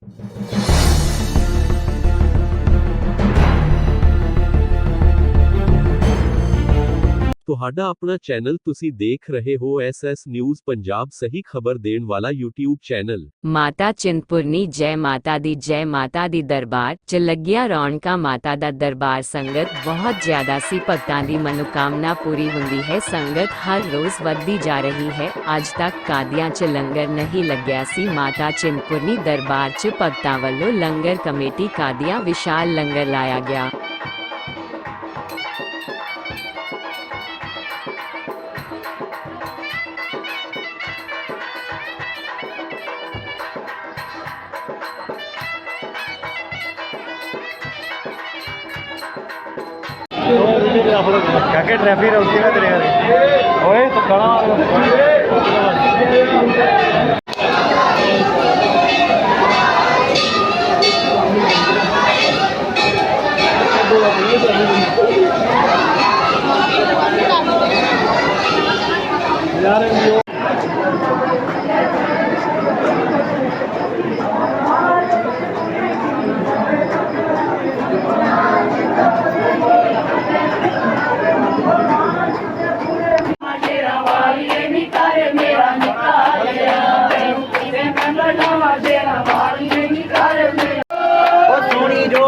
Thank you ਤੁਹਾਡਾ ਆਪਣਾ channel ਤੁਸੀਂ ਦੇਖ ਰਹੇ ਹੋ ਐਸਐਸ ਨਿਊਜ਼ ਪੰਜਾਬ ਸਹੀ ਖਬਰ ਦੇਣ ਵਾਲਾ YouTube ਚੈਨਲ ਮਾਤਾ ਚਿੰਤਪੁਰਨੀ ਜੈ ਮਾਤਾ ਦੀ ਜੈ ਮਾਤਾ ਦੀ ਦਰਬਾਰ ਚ ਲੱਗਿਆ ਰੌਣਕਾਂ ਮਾਤਾ ਦਾ ਦਰਬਾਰ ਸੰਗਤ ਬਹੁਤ ਜ਼ਿਆਦਾ ਸੀ ਭਗਤਾਂ ਦੀ ਮਨੋਕਾਮਨਾ ਪੂਰੀ ਹੁੰਦੀ ਹੈ ਸੰਗਤ ਹਰ ਰੋਜ਼ ਵੱਧਦੀ ਜਾ ਰਹੀ ਹੈ ਅੱਜ ਤੱਕ ਕਾਦੀਆਂ ਚ ਲੰਗਰ ਨਹੀਂ ਲੱਗਿਆ ਸੀ ਮਾਤਾ ਚਿੰਤਪੁਰਨੀ ਦਰਬਾਰ ਚ ਭਗਤਾਂ ਵੱਲੋਂ ਲੰਗਰ ਕਮੇਟੀ ਕਾਦੀਆਂ ਵਿਸ਼ਾਲ ਲੰਗਰ ਲਾਇਆ ਗਿਆ ಯಾಕೆ ಟ್ರಾಫಿಕ್ ಹುಟ್ಟಿದ್ರೆ ಓಯ್ ಕಣ ಯಾರು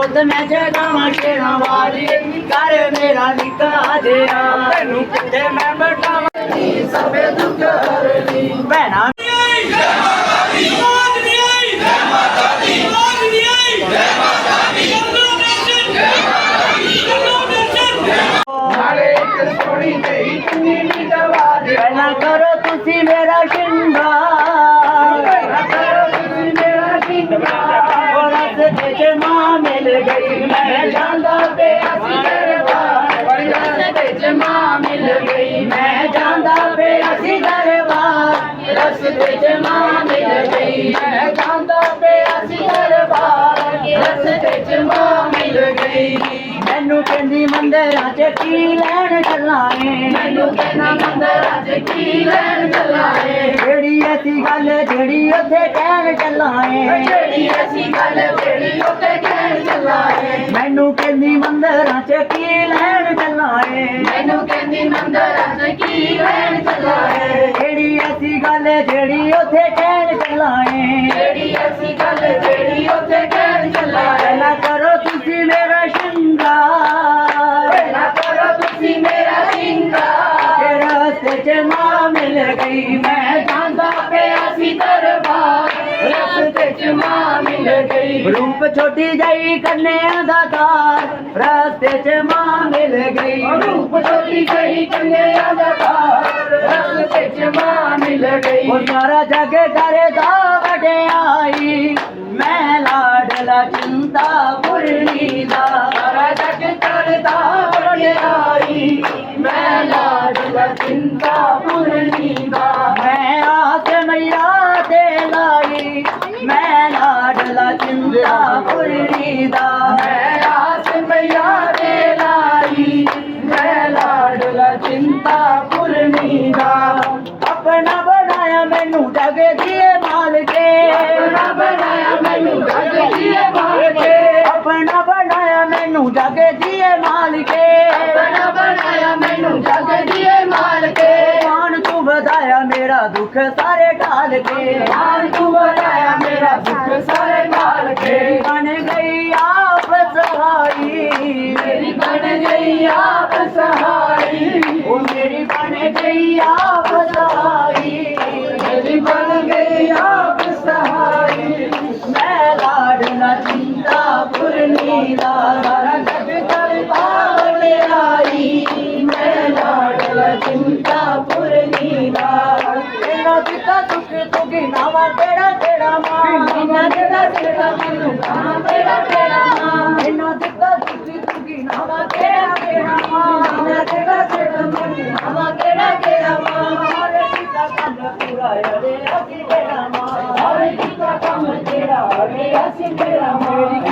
ਜੋਤ ਮੈਂ ਜਗਾਵਾਂ ਸ਼ੇਰਾਂ ਵਾਲੀ ਕਰ ਮੇਰਾ ਨਿਕਾ ਜਿਆ ਤੈਨੂੰ ਕਿੱਥੇ ਮੈਂ ਬਟਾਵਾਂ ਸਭੇ ਦੁੱਖ ਹਰਨੀ ਭੈਣਾ ਦਰਬਾਰ ਰਸਤੇ ਚ ਮਾਂ ਮਿਲ ਗਈ ਮੈਂ ਜਾਂਦਾ ਪਿਆ ਸੀ ਦਰਬਾਰ ਰਸਤੇ ਚ ਮਾਂ ਮਿਲ ਗਈ। ਮੈਨੂੰ ਕਹਿੰਦੀ ਮੰਦਰਾਂ ਚ ਕੀ ਲੈਣ ਚੱਲਾਂ ਏ ਮੈਨੂੰ ਕਹਿੰਦਾ ਮੰਦਰਾਂ ਚ ਕੀ ਲੈਣ ਚੱਲਾਂ ਏ ਜਿਹੜੀ ਐਸੀ ਗੱਲ ਜਿਹੜੀ ਉੱਥੇ ਕਹਿਣ ਚੱਲਾਂ ਏ ਜਿਹੜੀ ਐਸੀ ਗੱਲ ਜਿਹੜੀ ਉੱਥੇ ਕਹਿਣ ਚੱਲਾਂ ਏ ਮੈਨੂੰ ਕਹਿੰਦੀ ਮੰਦਰਾਂ ਚ ਕੀ ਲੈਣ ਚੱਲਾਂ ਏ ਮੈਨੂੰ ਕਹਿੰਦੀ ਮੰਦਰਾਂ ਚ ਕੀ ਲੈਣ ਚੱਲਾਂ ਏ ਗੱਲ ਜਿਹੜੀ ਉੱਥੇ ਕਹਿਣ ਚੱਲਾਂ ਏ ਜਿਹੜੀ ਐਸੀ ਗੱਲ ਜਿਹੜੀ ਉੱਥੇ ਕਹਿਣ ਚੱਲਾਂ ਏ ਪਹਿਲਾਂ ਕਰੋ ਤੁਸੀਂ ਮੇਰਾ ਸ਼ਿੰਗਾਰ। ਪਹਿਲਾਂ ਕਰੋ ਤੁਸੀਂ ਮੇਰਾ ਸ਼ਿੰਗਾਰ। ਤੇ ਰਸਤੇ ਚ ਮਾਂ ਮਿਲ ਗਈ ਮੈਂ ਜਾਂਦਾ ਪਿਆ ਸੀ ਦਰਬਾਰ। ਰਸਤੇ ਚ ਮਾਂ ਮਿਲ ਗਈ। ਰੂਪ ਛੋਟੀ ਜਈ ਕੰਨਿਆਂ ਦਾ ਦਾਰ। ਰਸਤੇ ਚ ਮਾਂ चल गई उपजोती गई कन्या माँ मिल गई। और सारा जग करे बड़े आई। मैं लाडला चिंता पुरनी दा सारा जग करे दावटे आई। मैं लाडला चिंता पुरनी दा मैं आस मैया ते लाई। मैं लाडला चिंता पुरनी दा मैं ਜਗ ਦੀਏ ਮਾਲਕੇ। ਆਪਣਾ ਬਣਾਇਆ ਮੈਨੂੰ ਜਗ ਦੀਏ ਮਾਲਕੇ। ਆਪਣਾ ਬਣਾਇਆ ਮੈਨੂੰ ਜਗ ਦੀਏ ਮਾਲਕੇ ਆਪਣਾ ਬਣਾਇਆ ਮੈਨੂੰ ਜਗ ਦੀਏ ਮਾਲਕੇ ਮਾਨ ਤੂੰ ਵਧਾਇਆ ਮੇਰਾ ਦੁੱਖ ਸਾਰੇ ਢਾਲ ਕੇ। ਮਾਨ ਤੂੰ ਵਾ ਤੇਰਾ ਤੇਰਾ ਮਾਂ। ਇਹਨਾਂ ਦਾ ਸਿਰਖਾ ਮੈਨੂੰ ਵਾ ਤੇਰਾ ਤੇਰਾ ਮਾਂ। ਇਹਨਾਂ ਦਿੱਤਾ ਤੁਸੀਂ ਤੁਗੀ ਨਾ ਵਾ ਤੇਰਾ ਤੇਰਾ ਮਾਂ। ਇਹਨਾਂ ਦਾ ਸਿਰਖਾ ਮੈਨੂੰ ਵਾ ਤੇਰਾ ਤੇਰਾ ਮਾਂ। ਹਰ ਕੀਤਾ ਕੰਨ ਪੂਰਾ ਰੇ ਅਸੀਂ ਤੇਰਾ ਮਾਂ। ਹਰ ਕੀਤਾ ਕੰਮ ਤੇਰਾ ਰੇ ਅਸੀਂ ਤੇਰਾ ਮਾਂ।